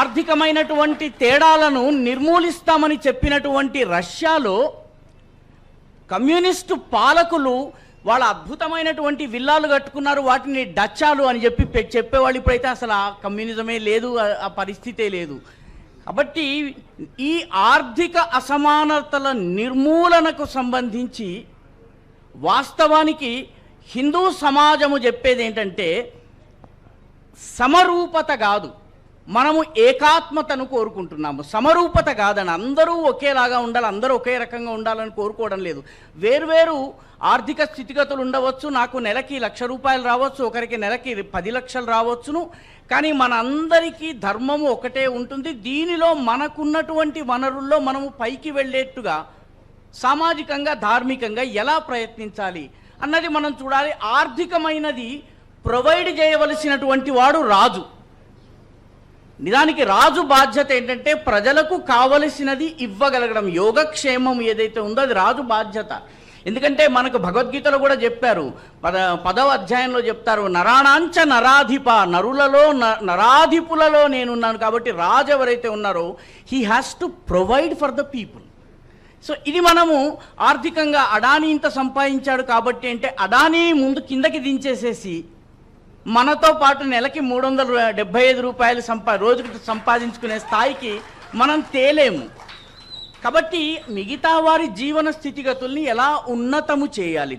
ఆర్థికమైనటువంటి తేడాలను నిర్మూలిస్తామని చెప్పినటువంటి రష్యాలో కమ్యూనిస్టు పాలకులు వాళ్ళ అద్భుతమైనటువంటి విల్లాలు కట్టుకున్నారు వాటిని డచ్చాలు అని చెప్పి చెప్పేవాళ్ళు ఇప్పుడైతే అసలు ఆ కమ్యూనిజమే లేదు ఆ పరిస్థితే లేదు. కాబట్టి ఈ ఆర్థిక అసమానతల నిర్మూలనకు సంబంధించి వాస్తవానికి హిందూ సమాజము చెప్పేది ఏంటంటే సమరూపత కాదు. మనము ఏకాత్మతను కోరుకుంటున్నాము. సమరూపత కాదని అందరూ ఒకేలాగా ఉండాలి అందరూ ఒకే రకంగా ఉండాలని కోరుకోవడం లేదు. వేరువేరు ఆర్థిక స్థితిగతులు ఉండవచ్చు నాకు నెలకి లక్ష రూపాయలు రావచ్చు ఒకరికి నెలకి పది లక్షలు రావచ్చును. కానీ మనందరికీ ధర్మము ఒకటే ఉంటుంది. దీనిలో మనకున్నటువంటి వనరుల్లో మనము పైకి వెళ్ళేట్టుగా సామాజికంగా ధార్మికంగా ఎలా ప్రయత్నించాలి అన్నది మనం చూడాలి. ఆర్థికమైనది ప్రొవైడ్ చేయవలసినటువంటి వాడు రాజు. నిజానికి రాజు బాధ్యత ఏంటంటే ప్రజలకు కావలసినది ఇవ్వగలగడం. యోగక్షేమం ఏదైతే ఉందో అది రాజు బాధ్యత. ఎందుకంటే మనకు భగవద్గీతలో కూడా చెప్పారు. పద పదవ అధ్యాయంలో చెప్తారు నరాణాంచ నరాధిప నరులలో న- నరాధిపులలో నేనున్నాను కాబట్టి రాజు ఎవరైతే ఉన్నారో he has to provide for the people so ఇది మనము ఆర్థికంగా అడానీ ఇంత సంపాదించాడు కాబట్టి అంటే అడానీ ముందు కిందకి దించేసేసి మనతో పాటు నెలకి మూడు వందల డెబ్బై ఐదు రూపాయలు సంపా రోజుకు సంపాదించుకునే స్థాయికి మనం తేలేము. కాబట్టి మిగతా వారి జీవన స్థితిగతుల్ని ఎలా ఉన్నతము చేయాలి?